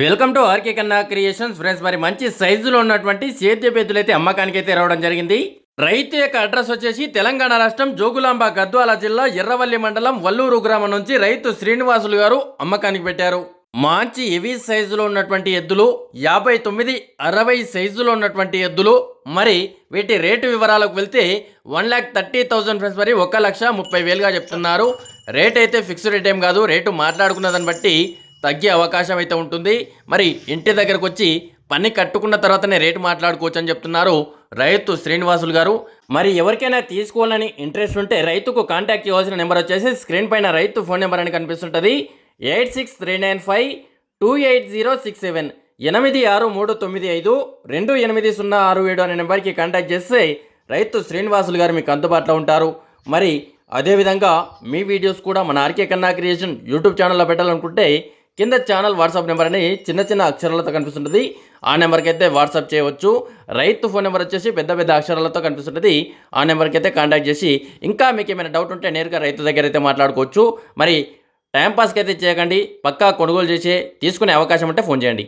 Welcome to RK Kanna creations friends మరి మంచి సైజులో ఉన్నటువంటి సేద్య పెద్దులు అయితే అమ్మకానికి అయితే రావడం జరిగింది. రైతు యొక్క అడ్రస్ వచ్చేసి తెలంగాణ రాష్ట్రం జోగులాంబ గద్వాల జిల్లా ఎర్రవల్లి మండలం వల్లూరు గ్రామం నుంచి రైతు శ్రీనివాసులు గారు అమ్మకానికి పెట్టారు. మంచి హెవీ సైజులో ఉన్నటువంటి ఎద్దులు యాభై తొమ్మిది అరవై సైజులో ఉన్నటువంటి ఎద్దులు. మరి వీటి రేటు వివరాలకు వెళ్తే one lakh thirty thousand friends మరి ఒక లక్ష ముప్పై వేలుగా చెప్తున్నారు. రేట్ అయితే ఫిక్స్డ్ రేట్ ఏం కాదు. రేటు మాట్లాడుకున్న దాన్ని బట్టి తగ్గే అవకాశం అయితే ఉంటుంది. మరి ఇంటి దగ్గరకు వచ్చి పని కట్టుకున్న తర్వాతనే రేటు మాట్లాడుకోవచ్చు అని చెప్తున్నారు రైతు శ్రీనివాసులు గారు. మరి ఎవరికైనా తీసుకోవాలని ఇంట్రెస్ట్ ఉంటే రైతుకు కాంటాక్ట్ చేయవలసిన నెంబర్ వచ్చేసి స్క్రీన్ పైన రైతు ఫోన్ నెంబర్ అని కనిపిస్తుంటుంది. Eight six three nine five two eight zero six seven ఎనిమిది ఆరు మూడు తొమ్మిది ఐదు రెండు ఎనిమిది సున్నా ఆరు ఏడు అనే నెంబర్కి కాంటాక్ట్ చేస్తే రైతు శ్రీనివాసులు గారు మీకు అందుబాటులో ఉంటారు. మరి అదేవిధంగా మీ వీడియోస్ కూడా మన ఆర్కే కన్నా క్రియేషన్ యూట్యూబ్ ఛానల్లో పెట్టాలనుకుంటే కింద ఛానల్ వాట్సాప్ నెంబర్ అని చిన్న చిన్న అక్షరాలతో కనిపిస్తుంటుంది. ఆ నెంబర్కి అయితే వాట్సాప్ చేయవచ్చు. రైతు ఫోన్ నెంబర్ వచ్చేసి పెద్ద పెద్ద అక్షరాలతో కనిపిస్తుంటుంది. ఆ నెంబర్కి అయితే కాంటాక్ట్ చేసి ఇంకా మీకు ఏమైనా డౌట్ ఉంటే నేరుగా రైతు దగ్గర అయితే మాట్లాడుకోవచ్చు. మరి టైంపాస్కి అయితే చేయకండి. పక్కా కొనుగోలు చేసి తీసుకునే అవకాశం ఉంటే ఫోన్ చేయండి.